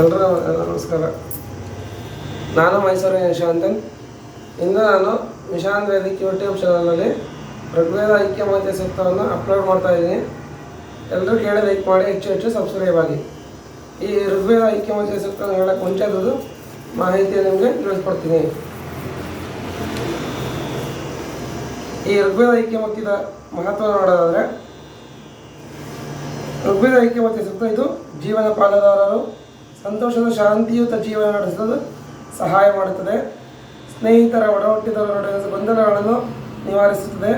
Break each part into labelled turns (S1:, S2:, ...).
S1: ಎಲ್ಲರೂ ನಮಸ್ಕಾರ. ನಾನು ಮೈಸೂರಿನ ನಿಶಾಂತನ್ ಇಂದು ನಾನು ನಿಶಾಂತ್ ವೇದಿಕ್ ಯೂಟ್ಯೂಬ್ ಚಾನಲಲ್ಲಿ ಋಗ್ವೇದ ಐಕ್ಯ ಮಾತೆ ಸೂಕ್ತವನ್ನು ಅಪ್ಲೋಡ್ ಮಾಡ್ತಾ ಇದ್ದೀನಿ. ಎಲ್ಲರೂ ಕೇಳಿ ಲೈಕ್ ಮಾಡಿ ಹೆಚ್ಚು ಹೆಚ್ಚು ಸಬ್ಸ್ಕ್ರೈಬ್ ಆಗಿ. ಈ ಋಗ್ವೇದ ಐಕ್ಯ ಮಾತೆ ಸೂಕ್ತವನ್ನು ಹೇಳೋಕ್ಕೆ ಮುಂಚೆ ಅದು ಮಾಹಿತಿ ನಿಮಗೆ ತಿಳಿಸ್ಕೊಡ್ತೀನಿ. ಈ ಋಗ್ವೇದ ಐಕ್ಯಮತ್ಯದ ಮಹತ್ವ ನೋಡೋದಾದರೆ, ಋಗ್ವೇದ ಐಕ್ಯಮತ್ಯ ಸೂಕ್ತ ಇದು ಜೀವನ ಪಾಲುದಾರರು ಸಂತೋಷದ ಶಾಂತಿಯುತ ಜೀವನ ನಡೆಸಲು ಸಹಾಯ ಮಾಡುತ್ತದೆ. ಸ್ನೇಹಿತರ ಒಡಹುಟ್ಟಿದವರ ನಡುವಿನ ಗೊಂದಲಗಳನ್ನು ನಿವಾರಿಸುತ್ತದೆ.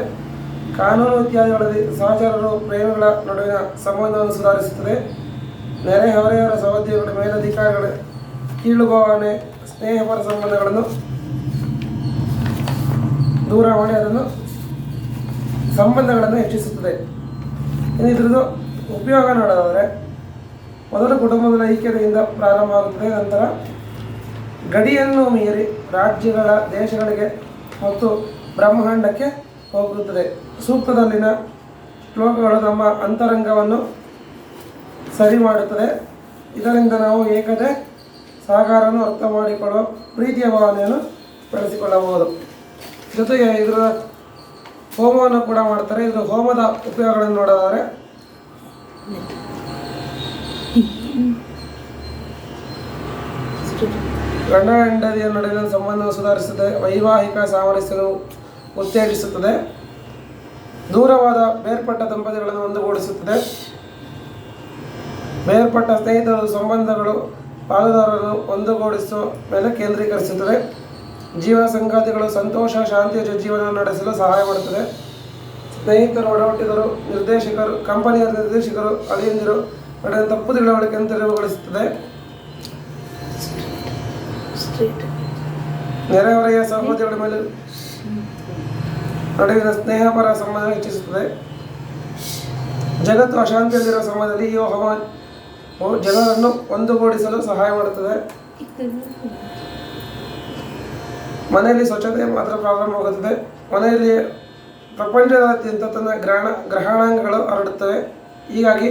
S1: ಕಾನೂನು ಇತ್ಯಾದಿಗಳಲ್ಲಿ ಸಹಚಾರರು ಪ್ರೇಮಿಗಳ ನಡುವಿನ ಸಂಬಂಧವನ್ನು ಸುಧಾರಿಸುತ್ತದೆ. ನೆರೆಹೊರೆಯವರ ಸಹೋದ್ಯೋಗಿಗಳ ಮೇಲಧಿಕಾರಿಗಳ ಕೀಳುಭಾವನೆ ಸ್ನೇಹಪರ ಸಂಬಂಧಗಳನ್ನು ದೂರ ಮಾಡಿ ಅದನ್ನು ಸಂಬಂಧಗಳನ್ನು ಹೆಚ್ಚಿಸುತ್ತದೆ. ಇನ್ನು ಉಪಯೋಗ ನೋಡೋದಾದರೆ ಮೊದಲು ಕುಟುಂಬದ ಐಕ್ಯತೆಯಿಂದ ಪ್ರಾರಂಭವಾಗುತ್ತದೆ ನಂತರ ಗಡಿಯನ್ನು ಮೀರಿ ರಾಜ್ಯಗಳ, ದೇಶಗಳಿಗೆ ಮತ್ತು ಬ್ರಹ್ಮಾಂಡಕ್ಕೆ ಹೋಗುತ್ತದೆ. ಸೂಕ್ತದಲ್ಲಿನ ಶ್ಲೋಕಗಳು ನಮ್ಮ ಅಂತರಂಗವನ್ನು ಸರಿ ಮಾಡುತ್ತದೆ. ಇದರಿಂದ ನಾವು ಏಕತೆ ಸಹಕಾರವನ್ನು ಅರ್ಥ ಮಾಡಿಕೊಳ್ಳುವ ಪ್ರೀತಿಯ ಭಾವನೆಯನ್ನು ಬೆಳೆಸಿಕೊಳ್ಳಬಹುದು. ಜೊತೆಗೆ ಇದರ ಹೋಮವನ್ನು ಕೂಡ ಮಾಡ್ತಾರೆ. ಇದರ ಹೋಮದ ಉಪಯೋಗಗಳನ್ನು ನೋಡೋದಾದರೆ ಗಂಡ ಹೆಂಡತಿಯ ನಡುವಿನ ಸಂಬಂಧವನ್ನು ಸುಧಾರಿಸುತ್ತದೆ, ವೈವಾಹಿಕ ಸಾಮರಸ್ಯವನ್ನು ಉತ್ತೇಜಿಸುತ್ತದೆ, ದೂರವಾದ ಬೇರ್ಪಟ್ಟ ದಂಪತಿಗಳನ್ನು ಒಂದುಗೂಡಿಸುತ್ತದೆ. ಬೇರ್ಪಟ್ಟ ಸ್ನೇಹಿತರು, ಸಂಬಂಧಗಳು, ಪಾಲುದಾರರು ಒಂದುಗೂಡಿಸುವ ಮೇಲೆ ಕೇಂದ್ರೀಕರಿಸುತ್ತದೆ. ಜೀವನ ಸಂಗಾತಿಗಳು ಸಂತೋಷ ಶಾಂತಿಯ ಜೀವನ ನಡೆಸಲು ಸಹಾಯ ಮಾಡುತ್ತದೆ. ಸ್ನೇಹಿತರು ಒಡಹುಟ್ಟಿದರು ನಿರ್ದೇಶಕರು, ಕಂಪನಿಯ ನಿರ್ದೇಶಕರು, ಅಳಿಯಂದಿರು ನಡುವಿನ ತಪ್ಪು ತಿಳುವಳಿಕೆಯನ್ನು ತೆರವುಗೊಳಿಸುತ್ತದೆ ನೆರೆಹೊರೆಯ ಸಹೋದರಿಗಳ ಮೇಲೆ ನಡುವಿನ ಸ್ನೇಹಪರ ಸಂಬಂಧ ಹೆಚ್ಚಿಸುತ್ತದೆ. ಜಗತ್ತು ಅಶಾಂತಿಯಲ್ಲಿರುವ ಸಮಯದಲ್ಲಿ ಈ ಹವಾಮಾನ ಜನರನ್ನು ಒಂದುಗೂಡಿಸಲು ಸಹಾಯ ಮಾಡುತ್ತದೆ. ಮನೆಯಲ್ಲಿ ಸ್ವಚ್ಛತೆ ಮಾತ್ರ ಪ್ರಾರಂಭವಾಗುತ್ತದೆ ಮನೆಯಲ್ಲಿ ಪ್ರಪಂಚದಾದ್ಯಂತ ತನ್ನ ಗ್ರಹಣ ಗ್ರಹಣಾಂಗಗಳು ಹರಡುತ್ತವೆ. ಹೀಗಾಗಿ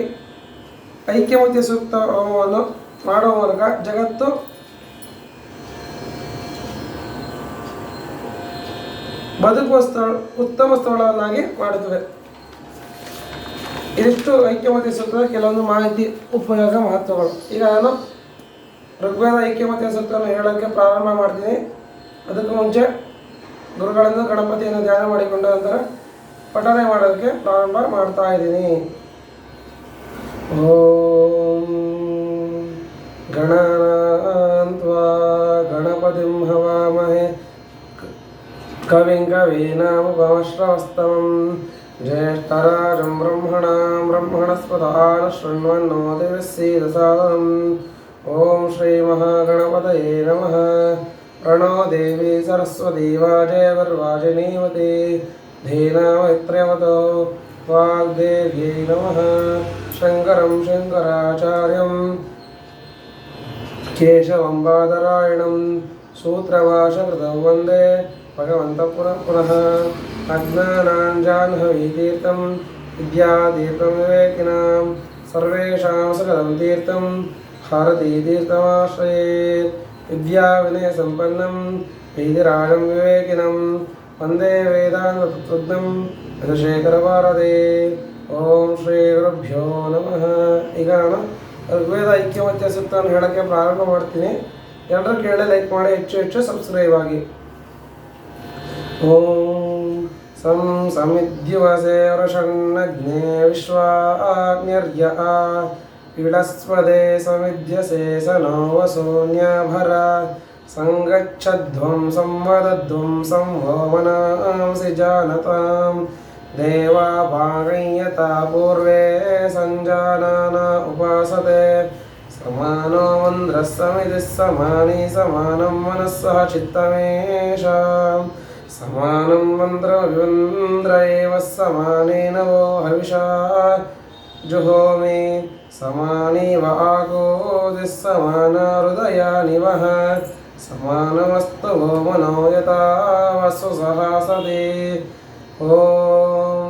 S1: ಐಕ್ಯಮತ್ಯ ಸೂಕ್ತ ಹೋಮವನ್ನು ಮಾಡುವ ಮೂಲಕ ಜಗತ್ತು ಬದುಕುವ ಸ್ಥಳ, ಉತ್ತಮ ಸ್ಥಳವನ್ನಾಗಿ ಮಾಡುತ್ತದೆ. ಇದಿಷ್ಟು ಐಕ್ಯಮತ್ಯ ಸೂತ್ರದ ಕೆಲವೊಂದು ಮಾಹಿತಿ ಉಪಯೋಗ ಮಹತ್ವಗಳು. ಈಗ ನಾನು ಋಗ್ವೇದ ಐಕ್ಯಮತ್ಯ ಸೂತ್ರವನ್ನು ಹೇಳೋಕ್ಕೆ ಪ್ರಾರಂಭ ಮಾಡ್ತೀನಿ. ಅದಕ್ಕೂ ಮುಂಚೆ ಗುರುಗಳನ್ನು ಗಣಪತಿಯನ್ನು ಧ್ಯಾನ ಮಾಡಿಕೊಂಡ ನಂತರ ಪಠನೆ ಮಾಡೋದಕ್ಕೆ ಪ್ರಾರಂಭ ಮಾಡ್ತಾ ಇದ್ದೀನಿ. ॐ गणानान्त्वा गणपतिं हवामहे। कविं कवीनामुपमश्रवस्तमं ज्येष्ठराजं ब्रह्मणां ब्रह्मणस्पदान् शृण्वन्नो देवस्येदसादनम् ॐ श्रीमहागणपतये नमः। प्रणो देवी सरस्वती वाजे वर्वाजिनीवती धीनामैत्र्यवतो। वाग्देव्यै नमः शङ्करं शङ्कराचार्यं केशवं बादरायणं सूत्रभाषकृतौ वन्दे भगवन्तः पुनः पुनः अज्ञानां जाह्नवीतीर्थं विद्यातीर्थं विवेकिनां सर्वेषां सकलं तीर्थं भारतीतीर्थमाश्रयेत् विद्याविनयसम्पन्नं वेदिराजं विवेकिनं वन्दे वेदान्ततत्त्वज्ञं ಯಶೇಖರಭಾರತಿ ಓಂ ಶ್ರೀ ಗುರುಭ್ಯೋ ನಮಃ ಈಗ ನಾನು ಋಗ್ವೇದ ಐಕ್ಯಮತ್ಯ ಸೂಕ್ತವನ್ನು ಹೇಳೋಕ್ಕೆ ಪ್ರಾರಂಭ ಮಾಡ್ತೀನಿ ಎಲ್ಲರೂ ಕೇಳಿ ಲೈಕ್ ಮಾಡಿ ಹೆಚ್ಚು ಹೆಚ್ಚು ಸಬ್ಸ್ಕ್ರೈಬ್ ಆಗಿ ಓಂ ಸಂ ಸಮಿದ್ಯುವಸೆ ವೃಷನ್ನಗ್ನೇ ವಿಶ್ವಾಗ್ನಿರ್ಯ ಇಡಸ್ಪದೆ ಸಮಿದ್ಯಸೆ ಸ ನೋ ವಸೂನ್ಯಾಭರ ಸಂಗಚ್ಚಧ್ವಂ ಸಂವದಧ್ವಂ देवाभागय्यता पूर्वे सञ्जानाना उपासते समानो मन्द्रः समितिः समानि समानं मनस्सः चित्तमेषाम् समानं मन्द्रविन्द्र एव समानेन वो हविषा जुहोमि समानि व आकोदिः समाना हृदयानि वः समानमस्तु वो मनो यथा वसु सहासति ओ